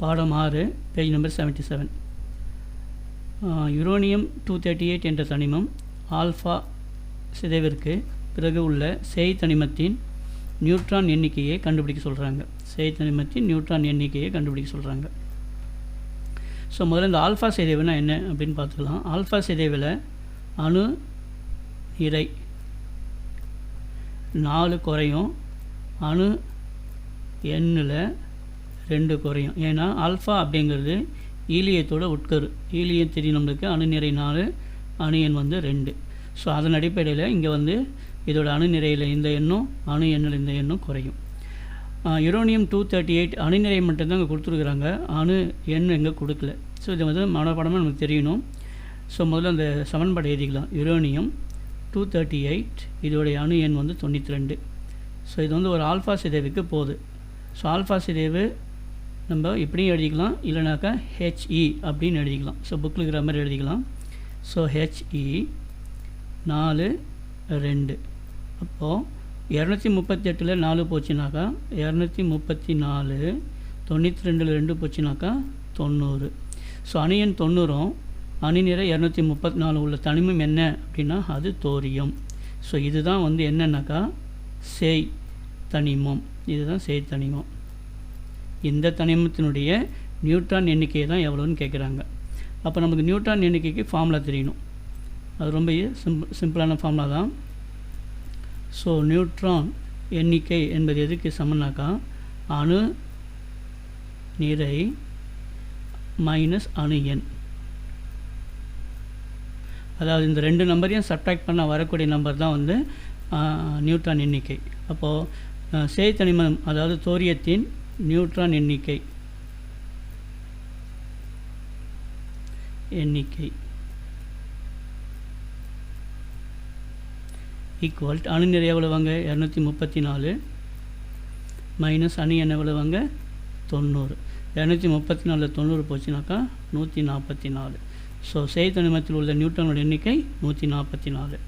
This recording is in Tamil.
பாடம் ஆறு page number seventy seven uranium two thirty eight என்ற தனிமம் ஆல்ஃபா சிதைவிற்கு பிறகு உள்ள செய் தனிமத்தின் நியூட்ரான் எண்ணிக்கையை கண்டுபிடிக்க சொல்கிறாங்க செய் தனிமத்தின் நியூட்ரான் எண்ணிக்கையை கண்டுபிடிக்க சொல்கிறாங்க ஸோ முதல்ல இந்த ஆல்ஃபா சிதைவுனா என்ன அப்படின்னு பார்த்துக்கலாம். ஆல்ஃபா சிதைவில் அணு இறை நாலு குறையும். அணு எண்ணில் ரெண்டு குறையும். ஏன்னா ஆல்ஃபா அப்படிங்கிறது ஈலியத்தோட உட்கரு. ஈலியம் தெரியும் நம்மளுக்கு அணுநிறை நாலு அணு எண் வந்து ரெண்டு. ஸோ அதன் அடிப்படையில் இங்கே வந்து இதோட அணுநிறையில் இந்த எண்ணும் அணு எண்ணில் இந்த எண்ணும் குறையும். யுரோனியம் டூ தேர்ட்டி எயிட் அணுநிறை மட்டும்தான் இங்கே கொடுத்துருக்குறாங்க. அணு எண் எங்கே கொடுக்கல. ஸோ இது வந்து மனப்படமாக நமக்கு தெரியணும். ஸோ முதல்ல அந்த சமன்பாடு எழுதிக்கலாம். யுரோனியம் டூ தேர்ட்டி எயிட் இதோடைய அணு எண் வந்து தொண்ணூற்றி ரெண்டு. ஸோ இது வந்து ஒரு ஆல்ஃபா சிதைவுக்கு போகுது. ஸோ ஆல்ஃபா சிதைவு நம்ம இப்படியும் எழுதிக்கலாம் இல்லைனாக்கா ஹெச்இ அப்படின்னு எழுதிக்கலாம். ஸோ புக்கில் இருக்கிற மாதிரி எழுதிக்கலாம். ஸோ ஹெச்இ நாலு ரெண்டு. அப்போது இரநூத்தி முப்பத்தி எட்டில் நாலு போச்சுனாக்கா இரநூத்தி முப்பத்தி நாலு தொண்ணூற்றி ரெண்டில் ரெண்டு போச்சுனாக்கா தொண்ணூறு. ஸோ அணியன் தொண்ணூறும் அணி நிற இரநூத்தி முப்பத்தி நாலு உள்ள தனிமம் என்ன அப்படின்னா அது தோரியம். ஸோ இதுதான் வந்து என்னென்னாக்கா செய் தனிமம். இதுதான் செய் தனிமம். இந்த தனிமத்தினுடைய நியூட்ரான் எண்ணிக்கை தான் எவ்வளோன்னு கேட்குறாங்க அப்போ நமக்கு நியூட்ரான் எண்ணிக்கைக்கு ஃபார்முலா தெரியணும். அது ரொம்ப சிம்பிள் சிம்பிளான ஃபார்முலா தான். ஸோ நியூட்ரான் எண்ணிக்கை என்பது எதுக்கு சமனாக்கா அணு நிறை மைனஸ் அணு எண். அதாவது இந்த ரெண்டு நம்பரையும் சப்ட்ராக்ட் பண்ண வரக்கூடிய நம்பர் தான் வந்து நியூட்ரான் எண்ணிக்கை. அப்போது சேய் தனிமம் அதாவது தோரியத்தின் நியூட்ரான் எண்ணிக்கை. எண்ணிக்கை. ஈக்குவல் அணு நிறை எவ்வளோவாங்க? இரநூத்தி முப்பத்தி நாலு. மைனஸ் அணு என்ன எவ்வளோவாங்க? தொண்ணூறு. இரநூத்தி முப்பத்தி நாலில் தொண்ணூறு போச்சுனாக்கா நூற்றி நாற்பத்தி நாலு. ஸோ செய்தனிமத்தில் உள்ள நியூட்டனோட எண்ணிக்கை நூற்றி நாற்பத்தி நாலு.